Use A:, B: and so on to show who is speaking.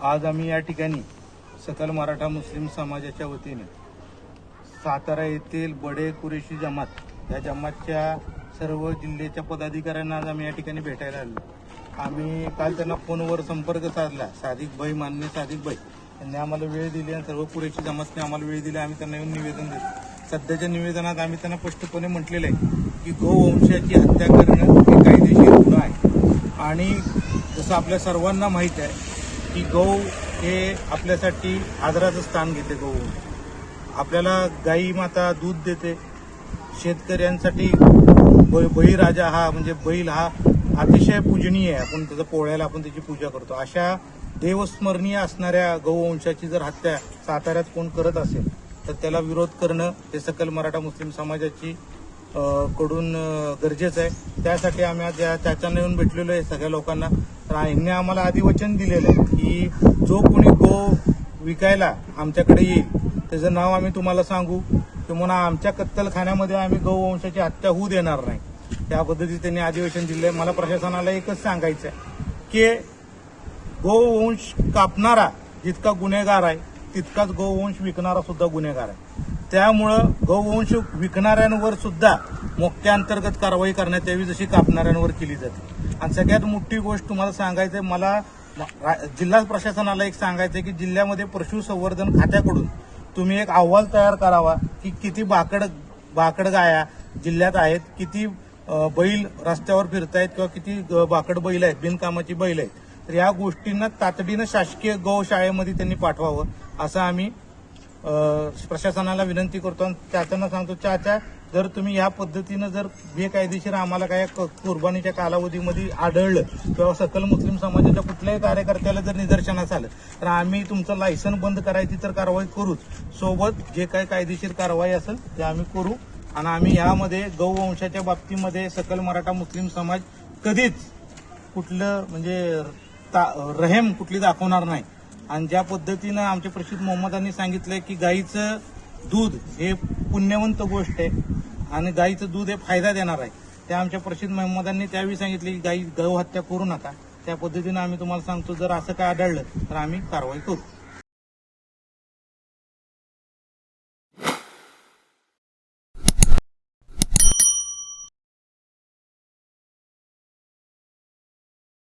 A: आज आम्ही या ठिकाणी सकल मराठा मुस्लिम समाजाच्या वतीने सातारा येथील बडे कुरेशी जमात या जमातच्या सर्व जिल्ह्याच्या पदाधिकाऱ्यांना आज आम्ही या ठिकाणी भेटायला आलो. आम्ही काल त्यांना फोनवर संपर्क साधला. साधिक भाई मान्य साधिक भाई त्यांनी आम्हाला वेळ दिली आणि सर्व कुरेशी जमातने आम्हाला वेळ दिली. आम्ही त्यांना येऊन निवेदन दिलं. सध्याच्या निवेदनात आम्ही त्यांना स्पष्टपणे म्हटलेलं आहे की गोवंशाची हत्या करणं हे कायदेशीर गुन्हा आहे. आणि जसं आपल्या सर्वांना माहीत आहे की गहू हे आपल्यासाठी आदराचं स्थान घेते गहू. आपल्याला गाई माता दूध देते. शेतकऱ्यांसाठी बळीराजा हा म्हणजे बैल हा अतिशय पूजनीय आहे. आपण त्याचं पोळ्याला आपण त्याची पूजा करतो. अशा देवस्मरणीय असणाऱ्या गौवंशाची जर हत्या साताऱ्यात कोण करत असेल तर त्याला विरोध करणं हे सकल मराठा मुस्लिम समाजाची कडून गरजेचं आहे. त्यासाठी आम्ही आज या चाचांना येऊन भेटलेलो आहे सगळ्या लोकांना. तर आईने आम्हाला आधी वचन दिलेलं आहे की जो कोणी गो विकायला आमच्याकडे येईल त्याचं नाव आम्ही तुम्हाला सांगू. किंवा आमच्या कत्तलखान्यामध्ये आम्ही गौवंशाची हत्या होऊ देणार नाही. त्या पद्धतीने त्यांनी अधिवेशन दिले मला प्रशासनाला एकच सांगायचं आहे की गोवंश कापणारा जितका गुन्हेगार आहे तितकाच गोवंश विकणारा सुद्धा गुन्हेगार आहे. त्यामुळं गौवंश विकणाऱ्यांवर सुद्धा मोक्याअंतर्गत कारवाई करण्यात यावी जशी कापणाऱ्यांवर केली जाते. आणि सगळ्यात मोठी गोष्ट तुम्हाला सांगायचं आहे मला रा- जिल्हा प्रशासनाला एक सांगायचं आहे की जिल्ह्यामध्ये पशुसंवर्धन खात्याकडून तुम्ही एक अहवाल तयार करावा की किती बाकड बाकड गाया जिल्ह्यात आहेत किती बैल रस्त्यावर फिरतायत किंवा किती बाकड बैल आहेत बिनकामाची बैल आहेत. तर या गोष्टींना तातडीनं शासकीय गौशाळेमध्ये त्यांनी पाठवावं असं आम्ही प्रशासनाला विनंती करतो आणि त्याच्यानं सांगतो त्याच्या जर तुम्ही या पद्धतीनं जर बेकायदेशीर आम्हाला काय क- कुर्बानीच्या कालावधीमध्ये आढळलं किंवा सकल मुस्लिम समाजाच्या कुठल्याही कार्यकर्त्याला जर निदर्शनास आलं तर आम्ही तुमचं लायसन बंद करायची तर कारवाई करूच. सोबत जे काही कायदेशीर कारवाई असेल ते आम्ही करू. आणि आम्ही यामध्ये गौवंशाच्या बाबतीमध्ये सकल मराठा मुस्लिम समाज कधीच कुठलं म्हणजे ता- रहेम कुठली दाखवणार नाही. आणि ज्या पद्धतीनं आमचे प्रसिद्ध मोहम्मदांनी सांगितलंय की गाईचं दूध हे पुण्यवंत गोष्ट आहे. आणि गाईचं दूध हे फायदा देणार आहे. त्या आमच्या प्रसिद्ध महम्मदांनी त्यावेळी सांगितले की गाई गौ हत्या करू नका. त्या पद्धतीनं आम्ही तुम्हाला सांगतो जर असं काय आढळलं तर आम्ही कारवाई करू.